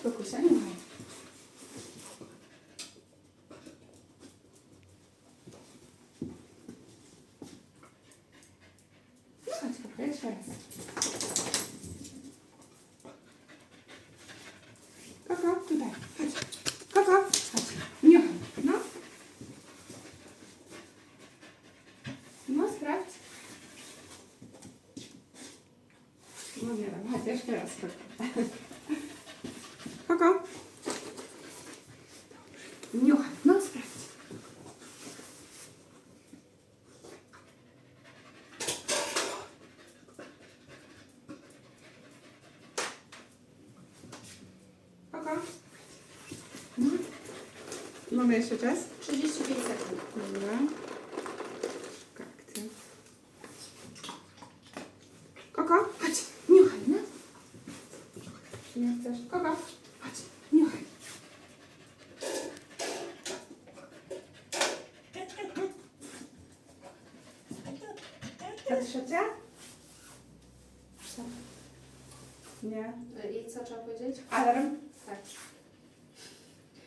спокуса немає. Ну, а тепер ще раз. Кака, туди. Ну. Ну, справді. Ну, Вера, Надя, ще раз. Koko. No. Mamy jeszcze czas? 35 sekund. Dobra. Akcja. Koko, chodź, niuchaj, no. Czy nie chcesz? Koko, chodź, niuchaj. Ta trzecia? Co? Nie. I co trzeba powiedzieć? Alarm. все.